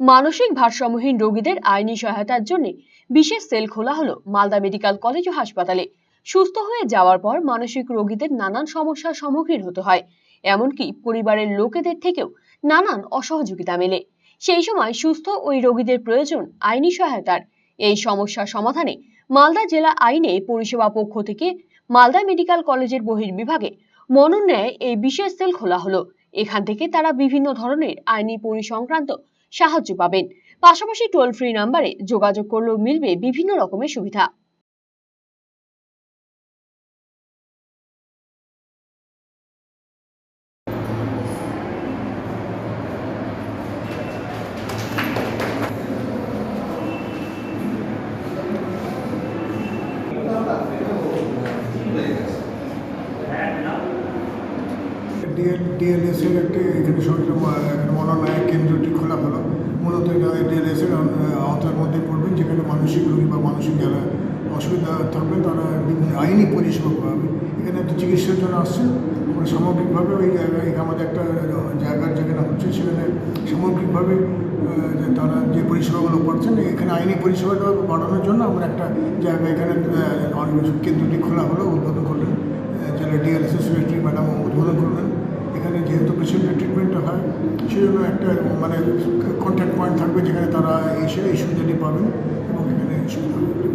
মানসিক ভারসাম্যহীন রোগীদের আইনি সহায়তার জন্য বিশেষ সেল খোলা হলো মালদা মেডিকেল কলেজ ও হাসপাতালে। সুস্থ হয়ে যাওয়ার পর মানসিক রোগীদের নানান সমস্যার সম্মুখীন হতে হয়। এমনকি পরিবারের লোকেদের থেকেও নানান অসহযোগিতা মেলে। সেই সময় সুস্থ ওই রোগীদের প্রয়োজন আইনি সহায়তার। এই সমস্যার সমাধানে মালদা জেলা আইনে পরিষেবা পক্ষ থেকে মালদা মেডিকেল কলেজের বহির্বিভাগে মনোন্যায় এই বিশেষ সেল খোলা হলো। এখান থেকে তারা বিভিন্ন ধরনের আইনি পরিসংক্রান্ত সাহায্য পাবেন। পাশাপাশি টোল ফ্রি নাম্বারে যোগাযোগ করলেও মিলবে বিভিন্ন রকমের সুবিধা। ডিএল ডিএলএসের একটি এখানে শরীর মনোনয়ন কেন্দ্রটি খোলা হলো মূলত এটা ডিএলএসের আওতার মধ্যে যেখানে মানসিক রোগী বা মানসিক যারা অসুবিধা থাকবে তারা আইনি পরিষেবা পাবে। এখানে তো চিকিৎসার জন্য আসছেন এবং সামগ্রিকভাবে ওই জায়গায় আমাদের একটা জায়গার যেখানে হচ্ছে সেখানে সামগ্রিকভাবে তারা যে পরিষেবাগুলো পাচ্ছেন এখানে আইনি পরিষেবাটা বাড়ানোর জন্য আমরা একটা জায়গা এখানে আহ, কেন্দ্রটি খোলা হলো উদ্বোধন করলেন যারা ডিএলএসএস সেক্রেটারি ম্যাডাম উদ্বোধন করলেন। এখানে যেহেতু পেশেন্টের ট্রিটমেন্টটা হয় সেই জন্য একটা মানে কন্ট্যাক্ট পয়েন্ট থাকবে যেখানে তারা এসে এই সুবিধাটি পাবেন। 違う。